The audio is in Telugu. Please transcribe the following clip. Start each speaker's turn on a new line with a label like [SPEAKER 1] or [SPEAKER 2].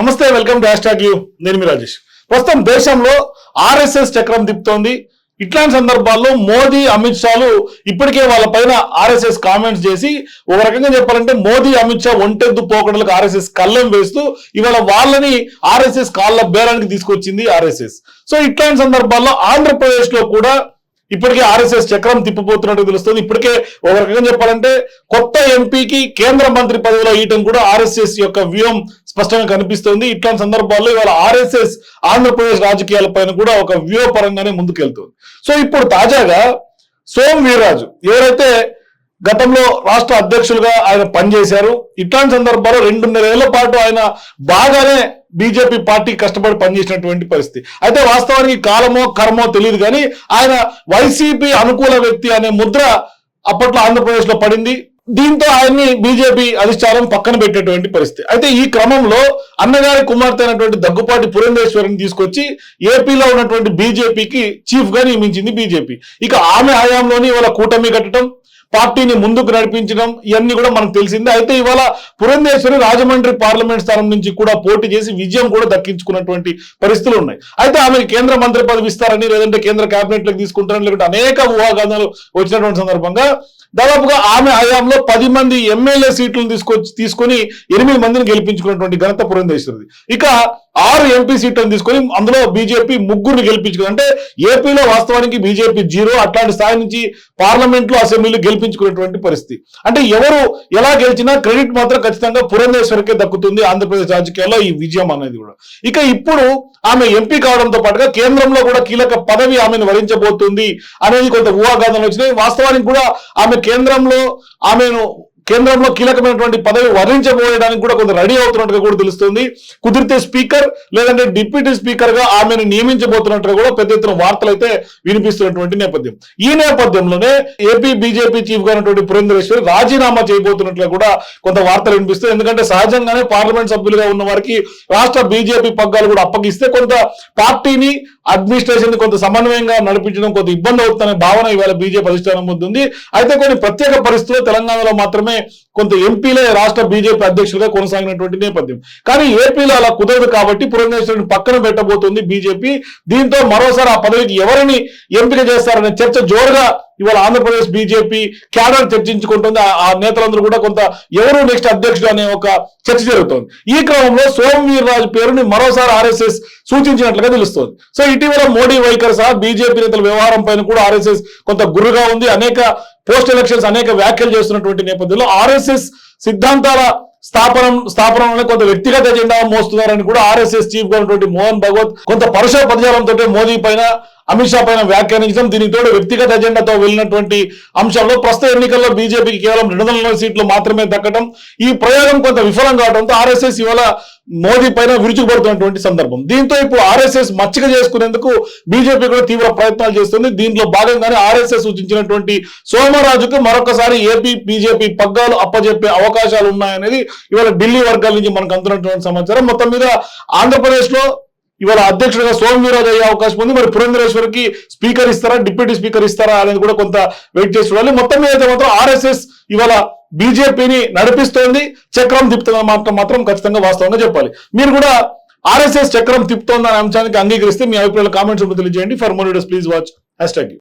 [SPEAKER 1] నమస్తే welcome to hashtag U. నేను మీ రాజేష్. ప్రస్తుతం దేశంలో ఆర్ఎస్ఎస్ చక్రం తిప్పుతోంది. ఇట్లాంటి సందర్భాల్లో మోదీ అమిత్ షాలు ఇప్పటికే వాళ్ళ పైన ఆర్ఎస్ఎస్ కామెంట్స్ చేసి ఒక రకంగా చెప్పాలంటే మోదీ అమిత్ షా ఒంటెద్దు పోకడలకు ఆర్ఎస్ఎస్ కళ్ళెం వేస్తూ ఇవాళ వాళ్ళని ఆర్ఎస్ఎస్ కాళ్ళ బేరానికి తీసుకొచ్చింది ఆర్ఎస్ఎస్. సో ఇట్లాంటి సందర్భాల్లో ఆంధ్రప్రదేశ్లో కూడా ఇప్పటికే ఆర్ఎస్ఎస్ చక్రం తిప్పిపోతున్నట్టు తెలుస్తుంది. ఇప్పటికే ఒక రకంగా చెప్పాలంటే కొత్త ఎంపీకి కేంద్ర మంత్రి పదవిలో ఇయటం కూడా ఆర్ఎస్ఎస్ యొక్క వ్యూహం స్పష్టంగా కనిపిస్తుంది. ఇట్లాంటి సందర్భాల్లో ఇవాళ ఆర్ఎస్ఎస్ ఆంధ్రప్రదేశ్ రాజకీయాలపైన కూడా ఒక వ్యూహపరంగానే ముందుకెళ్తుంది. సో ఇప్పుడు తాజాగా సోమ్ వీర్రాజు ఎవరైతే గతంలో రాష్ట్ర అధ్యక్షులుగా ఆయన పనిచేశారు ఇట్లాంటి సందర్భాల్లో రెండున్నర ఏళ్ళ పాటు ఆయన బాగానే బీజేపీ పార్టీ కష్టపడి పనిచేసినటువంటి పరిస్థితి. అయితే వాస్తవానికి కాలమో కర్మో తెలియదు కానీ ఆయన వైసీపీ అనుకూల వ్యక్తి అనే ముద్ర అప్పట్లో ఆంధ్రప్రదేశ్లో పడింది. దీంతో ఆయన్ని బీజేపీ అధిష్టానం పక్కన పెట్టేటువంటి పరిస్థితి. అయితే ఈ క్రమంలో అన్నగారి కుమార్తె అయినటువంటి దగ్గుపాటి పురంధేశ్వరిని తీసుకొచ్చి ఏపీలో ఉన్నటువంటి బీజేపీకి చీఫ్గా నియమించింది బీజేపీ. ఇక ఆమె హయాంలోని ఇవాళ కూటమి కట్టడం పార్టీని ముందుకు నడిపించడం ఇవన్నీ కూడా మనకు తెలిసిందే. అయితే ఇవాళ పురంధేశ్వరి రాజమండ్రి పార్లమెంట్ స్థానం నుంచి కూడా పోటీ చేసి విజయం కూడా దక్కించుకున్నటువంటి పరిస్థితులు ఉన్నాయి. అయితే ఆమె కేంద్ర మంత్రి పదవి ఇస్తారని లేదంటే కేంద్ర కేబినెట్లో తీసుకుంటారని లేకుంటే అనేక ఊహాగానాలు వచ్చినటువంటి సందర్భంగా దాదాపుగా ఆమె హయాంలో పది మంది ఎమ్మెల్యే సీట్లను తీసుకొచ్చి తీసుకొని ఎనిమిది మందిని గెలిపించుకున్నటువంటి ఘనత పురంధేశ్వరిది. ఇక ఆరు ఎంపీ సీట్లను తీసుకొని అందులో బీజేపీ ముగ్గురిని గెలిపించుకుంది అంటే ఏపీలో వాస్తవానికి బీజేపీ జీరో అట్లాంటి స్థాయి నుంచి పార్లమెంట్లో అసెంబ్లీలో గెలిపించుకునేటువంటి పరిస్థితి. అంటే ఎవరు ఎలా గెలిచినా క్రెడిట్ మాత్రం ఖచ్చితంగా పురంధేశ్వరికే దక్కుతుంది ఆంధ్రప్రదేశ్ రాజకీయాల్లో ఈ విజయం అనేది కూడా. ఇక ఇప్పుడు ఆమె ఎంపీ కావడంతో పాటుగా కేంద్రంలో కూడా కీలక పదవి ఆమెను వరించబోతుంది అనేది కొంత ఊహాగాథలు వచ్చినాయి. వాస్తవానికి కూడా ఆమె కేంద్రంలో ఆమెను కేంద్రంలో కీలకమైనటువంటి పదవి వరించబోయడానికి కూడా కొంత రెడీ అవుతున్నట్టుగా కూడా తెలుస్తుంది. కుదిరితే స్పీకర్ లేదంటే డిప్యూటీ స్పీకర్గా ఆమెను నియమించబోతున్నట్టుగా కూడా పెద్ద ఎత్తున వార్తలు అయితే వినిపిస్తున్నటువంటి నేపథ్యం. ఈ నేపథ్యంలోనే ఏపీ బీజేపీ చీఫ్గా ఉన్నటువంటి పురేంద్రేశ్వరి రాజీనామా చేయబోతున్నట్లుగా కూడా కొంత వార్తలు వినిపిస్తాయి. ఎందుకంటే సహజంగానే పార్లమెంట్ సభ్యులుగా ఉన్న వారికి రాష్ట్ర బీజేపీ పగ్గాలు కూడా అప్పగిస్తే కొంత పార్టీని అడ్మినిస్ట్రేషన్ కొంత సమన్వయంగా నడిపించడం కొంత ఇబ్బంది అవుతుందనే భావన ఇవాళ బీజేపీ అధిష్టానం ఉంది అయితే కొన్ని ప్రత్యేక పరిస్థితుల్లో తెలంగాణలో మాత్రమే కొంత ఎంపీలే రాష్ట్ర బీజేపీ అధ్యక్షులుగా కొనసాగినటువంటి నేపథ్యం. కానీ ఏపీలో అలా కుదరదు కాబట్టి పురంధేశ్వరిని పక్కన పెట్టబోతుంది బీజేపీ. దీంతో మరోసారి ఆ పదవికి ఎవరిని ఎంపిక చేస్తారనే చర్చ జోరుగా ఇవాళ ఆంధ్రప్రదేశ్ బీజేపీ క్యాడర్ చర్చించుకుంటుంది. ఆ- నేతలందరూ కూడా కొంత ఎవరు నెక్స్ట్ అధ్యక్షుడు అనే ఒక చర్చ జరుగుతోంది. ఈ క్రమంలో సోమవీర్ రాజు పేరుని మరోసారి ఆర్ఎస్ఎస్ సూచించినట్లుగా తెలుస్తోంది. సో ఇటీవల మోడీ వైఖరి సహా బీజేపీ నేతల వ్యవహారం పైన కూడా ఆర్ఎస్ఎస్ కొంత గురుగా ఉంది. అనేక పోస్ట్ ఎలక్షన్స్ అనేక వ్యాఖ్యలు చేస్తున్నటువంటి నేపథ్యంలో ఆర్ఎస్ఎస్ సిద్ధాంతాల స్థాపనం స్థాపనలోనే కొంత వ్యక్తిగత ఎజెండా మోస్తున్నారని కూడా ఆర్ఎస్ఎస్ చీఫ్గా ఉన్నటువంటి మోహన్ భగవత్ కొంత పరుష పదజాలంతో మోదీ పైన అమిత్ షా పైన వ్యాఖ్యానించడం దీనికి తోడు వ్యక్తిగత ఎజెండాతో వెళ్ళినటువంటి అంశంలో ప్రస్తుత ఎన్నికల్లో బీజేపీకి కేవలం రెండు వందల సీట్లు మాత్రమే దక్కడం ఈ ప్రయోగం కొంత విఫలం కావడంతో ఆర్ఎస్ఎస్ ఇవాళ మోదీ పైన విరుచుకుపడుతున్నటువంటి సందర్భం. దీంతో ఇప్పుడు ఆర్ఎస్ఎస్ మచ్చిక చేసుకునేందుకు బీజేపీ కూడా తీవ్ర ప్రయత్నాలు చేస్తుంది. దీంట్లో భాగంగానే ఆర్ఎస్ఎస్ సూచించినటువంటి సోమరాజుకు మరొకసారి ఏపీ బీజేపీ పగ్గాలు అప్పజెప్పే అవకాశాలు ఉన్నాయనేది ఇవాళ ఢిల్లీ వర్గాల నుంచి మనకు అందుతున్నటువంటి సమాచారం. మొత్తం మీద ఆంధ్రప్రదేశ్లో ఇవాళ అధ్యక్షుడిగా సోమవీరాజు అయ్యే అవకాశం ఉంది. మరి పురంధరేశ్వరికి స్పీకర్ ఇస్తారా? డిప్యూటీ స్పీకర్ ఇస్తారా అనేది కూడా కొంత వెయిట్ చేసి చూడాలి. మొత్తం మీద అయితే మాత్రం ఆర్ఎస్ఎస్ ఇవాళ బీజేపీని నడిపిస్తోంది చక్రం తిప్పుతున్న మాత్రం మాత్రం ఖచ్చితంగా వాస్తవంగా చెప్పాలి. మీరు కూడా ఆర్ఎస్ఎస్ చక్రం తిప్పుతోందనే అంశానికి అంగీకరిస్తే మీ అభిప్రాయాలు కామెంట్స్ తెలియజేయండి. For more videos please watch hashtag